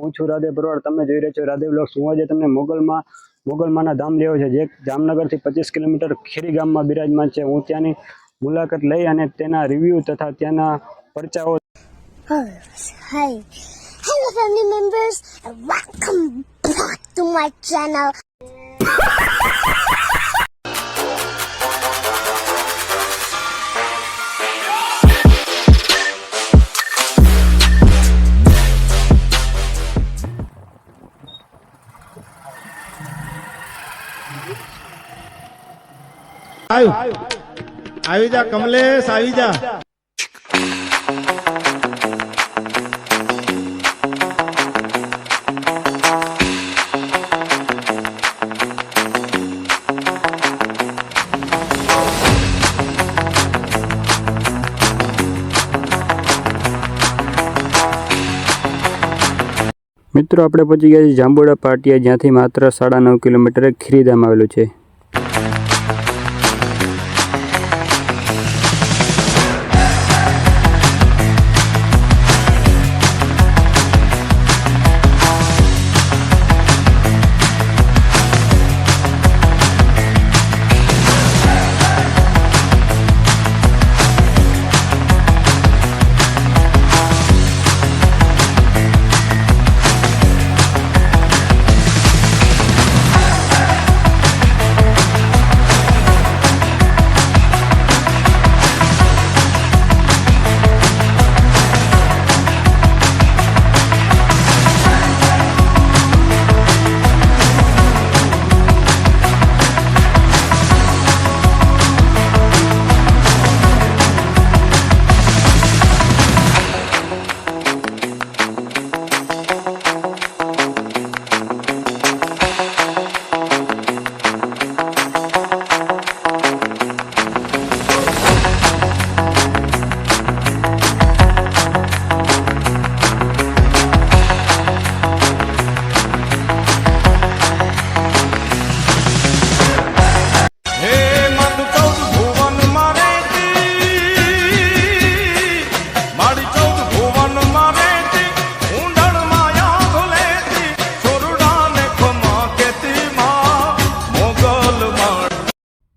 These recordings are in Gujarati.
હું છું રાધે બરોડ તમે જોઈ રહ્યા છો રાધે બ્લોગ્સ હું આજે તમને મોગલમાં મોગલમાના ધામ લેવો છે જે જામનગરથી પચીસ કિલોમીટર ખેરી ગામમાં બિરાજમાન છે. હું ત્યાંની મુલાકાત લઈ અને તેના રિવ્યૂ તથા ત્યાંના પરચાઓ Oh, hi. Hello, family members, and welcome back to my channel. આવ આવી જા, કમલેશ, આવી જા મિત્રો, આપણે પહોંચી ગયા છીએ જાંબુડા પાટિયા, જ્યાંથી માત્ર સાડા નવ કિલોમીટરે ખીરીધામ આવેલું છે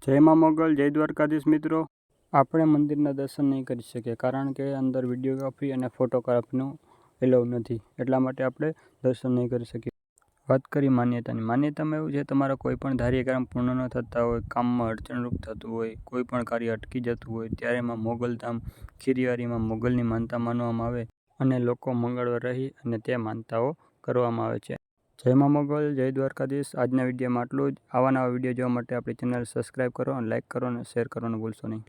જય મા મોગલ, જય દ્વારકાધીશ મિત્રો. આપણે મંદિરના દર્શન નહીં કરી શકીએ કારણ કે અંદર વિડીયોગ્રાફી અને ફોટોગ્રાફીનું એલાઉ નથી. એટલા માટે આપણે દર્શન નહીં કરી શકીએ. વાત કરી માન્યતાની. માન્યતામાં એવું છે, તમારા કોઈ પણ ધાર્ય કામ પૂર્ણ ન થતા હોય, કામમાં અડચણરૂપ થતું હોય કોઈ પણ કાર્ય અટકી જતું હોય, ત્યારે એમાં મોગલધામ ખીરીવારીમાં મોગલની માનતા માનવામાં આવે અને લોકો મંગળવાર રહી અને તે માનતાઓ કરવામાં આવે છે. જય મા મોગલ, જય દ્વારકાધીશ. આજના વિડીયોમાં આટલું જ. આવા નવા વીડિયો જોવા માટે આપણી ચેનલ સબસ્ક્રાઈબ કરો અને લાઇક કરો અને શેર કરવાનું ભૂલશો નહીં.